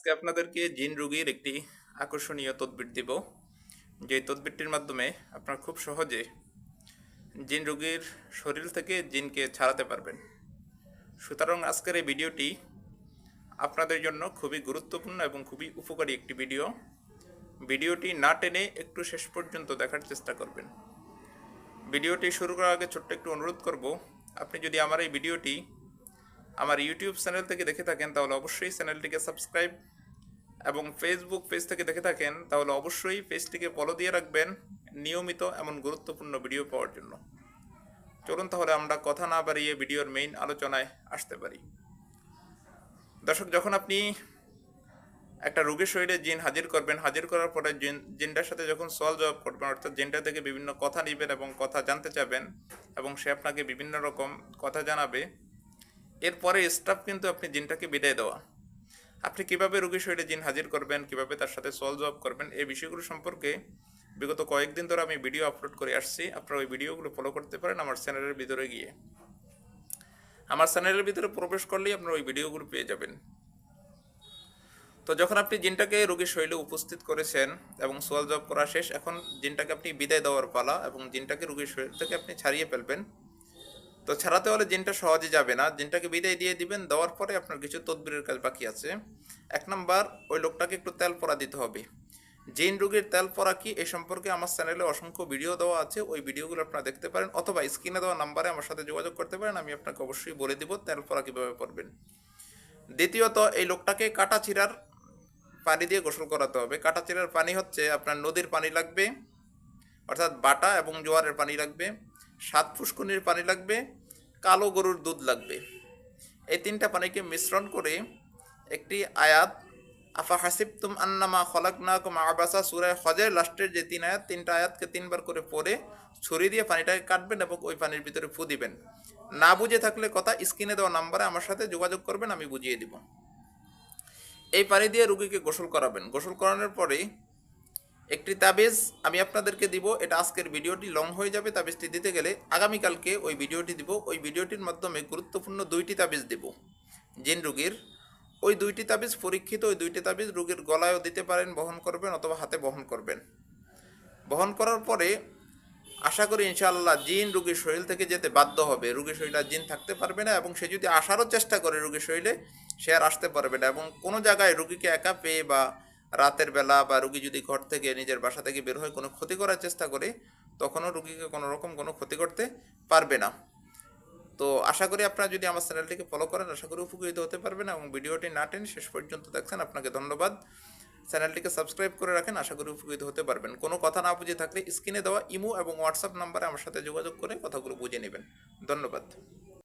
আজকে আপনাদেরকে জিন রোগীর একটি আকর্ষণীয় তদবির দিব। যে তদবিরটির মাধ্যমে আপনারা খুব সহজে জিন রোগীর শরীর থেকে জিনকে ছাড়াতে পারবেন। সুতরাং আজকের এই ভিডিওটি আপনাদের জন্য খুবই গুরুত্বপূর্ণ এবং খুবই উপকারী একটি ভিডিও। ভিডিওটি না টেনে একটু শেষ পর্যন্ত দেখার চেষ্টা করবেন। ভিডিওটি শুরু করার আগে ছোট্ট একটু অনুরোধ করব, আপনি যদি আমার এই ভিডিওটি আমার ইউটিউব চ্যানেল থেকে দেখে থাকেন, তাহলে অবশ্যই চ্যানেলটিকে সাবস্ক্রাইব এবং ফেসবুক পেজ থেকে দেখে থাকেন, তাহলে অবশ্যই পেজটিকে ফলো দিয়ে রাখবেন নিয়মিত এমন গুরুত্বপূর্ণ ভিডিও পাওয়ার জন্য। চলুন তাহলে আমরা কথা না বাড়িয়ে ভিডিওর মেইন আলোচনায় আসতে পারি। দর্শক, যখন আপনি একটা রোগীর শরীরে জিন হাজির করবেন, হাজির করার পরে জিন জিনটার সাথে যখন সল জবাব করবেন, অর্থাৎ জিনটা থেকে বিভিন্ন কথা নিবেন এবং কথা জানতে চাবেন এবং সে আপনাকে বিভিন্ন রকম কথা জানাবে এরপরে স্টাফ কিন্তু আপনি জিনটাকে বিদায় দেওয়া। আপনি কীভাবে রোগীর শরীরে জিন হাজির করবেন, কীভাবে তার সাথে সল জবাব করবেন, এই বিষয়গুলো সম্পর্কে বিগত কয়েকদিন ধরে আমি ভিডিও আপলোড করে আসছি। আপনারা ওই ভিডিওগুলো ফলো করতে পারেন আমার চ্যানেলের ভিতরে গিয়ে। আমার চ্যানেলের ভিতরে প্রবেশ করলেই আপনারা ওই ভিডিওগুলো পেয়ে যাবেন। তো যখন আপনি জিনটাকে রোগীর শরীরে উপস্থিত করেছেন এবং সোয়াল জব করা শেষ, এখন জিনটাকে আপনি বিদায় দেওয়ার পালা এবং জিনটাকে রোগীর শরীর থেকে আপনি ছাড়িয়ে ফেলবেন তো ছাড়াতে হলে জিনটা সহজে যাবে না। জিনটাকে বিদায় দিয়ে দিবেন, দেওয়ার পরে আপনার কিছু তদবিরের কাজ বাকি আছে। এক নম্বর, ওই লোকটাকে একটু তেল পরা দিতে হবে। জিন রোগীর তেল পরা কি এই সম্পর্কে আমার চ্যানেলে অসংখ্য ভিডিও দেওয়া আছে। ওই ভিডিওগুলো আপনারা দেখতে পারেন অথবা স্ক্রিনে দেওয়া নাম্বারে আমার সাথে যোগাযোগ করতে পারেন, আমি আপনাকে অবশ্যই বলে দিব তেল পরা কীভাবে পরবেন দ্বিতীয়ত, এই লোকটাকে কাটা চিরার পানি দিয়ে গোসল করাতে হবে। কাটা চিরার পানি হচ্ছে আপনার নদীর পানি লাগবে, অর্থাৎ বাটা এবং জোয়ারের পানি লাগবে। সাত ফুসকুনির পানি লাগবে, কালো গরুর দুধ লাগবে। এই তিনটা পানিকে মিশ্রণ করে একটি আয়াত আফা হাসিবতুম আন্নামা খলাকনাকুম আবাসা সুরায় হজের লাস্টের যে তিন আয়াত, তিনটা আয়াতকে তিনবার করে পরে ছুরি দিয়ে পানিটাকে কাটবেন এবং ওই পানির ভিতরে ফু দিবেন। না বুঝে থাকলে কথা স্ক্রিনে দেওয়া নাম্বারে আমার সাথে যোগাযোগ করবেন, আমি বুঝিয়ে দিব। এই পানি দিয়ে রুগীকে গোসল করাবেন। গোসল করানোর পরে একটি তাবিজ আমি আপনাদেরকে দিব, এটা আজকের ভিডিওটি লং হয়ে যাবে তাবিজটি দিতে গেলে আগামীকালকে ওই ভিডিওটি দিব, ওই ভিডিওটির মাধ্যমে গুরুত্বপূর্ণ দুইটি তাবিজ দিব। জিন রুগীর, ওই দুইটি তাবিজ পরীক্ষিত, ওই দুইটি তাবিজ রুগীর গলায়ও দিতে পারেন, বহন করবেন অথবা হাতে বহন করবেন। বহন করার পরে আশা করি ইনশাআল্লাহ জিন রুগীর শরীর থেকে যেতে বাধ্য হবে। রুগীর শরীরে আর জিন থাকতে পারবে না এবং সে যদি আসারও চেষ্টা করে রুগীর শরীরে, সে আর আসতে পারবে না এবং কোনো জায়গায় রুগীকে একা পেয়ে বা রাতের বেলা বা রুগী যদি ঘর থেকে নিজের বাসা থেকে বের হয়ে কোনো ক্ষতি করার চেষ্টা করে, তখনও রুগীকে কোনো রকম কোনো ক্ষতি করতে পারবে না। তো আশা করি আপনারা যদি আমার চ্যানেলটিকে ফলো করেন, আশা করি উপকৃত হতে পারবেন এবং ভিডিওটি না টেনে শেষ পর্যন্ত দেখছেন, আপনাকে ধন্যবাদ। চ্যানেলটিকে সাবস্ক্রাইব করে রাখেন, আশা করি উপকৃত হতে পারবেন। কোনো কথা না বুঝে থাকলে স্ক্রিনে দেওয়া ইমো এবং হোয়াটসঅ্যাপ নাম্বারে আমার সাথে যোগাযোগ করে কথাগুলো বুঝে নেবেন। ধন্যবাদ।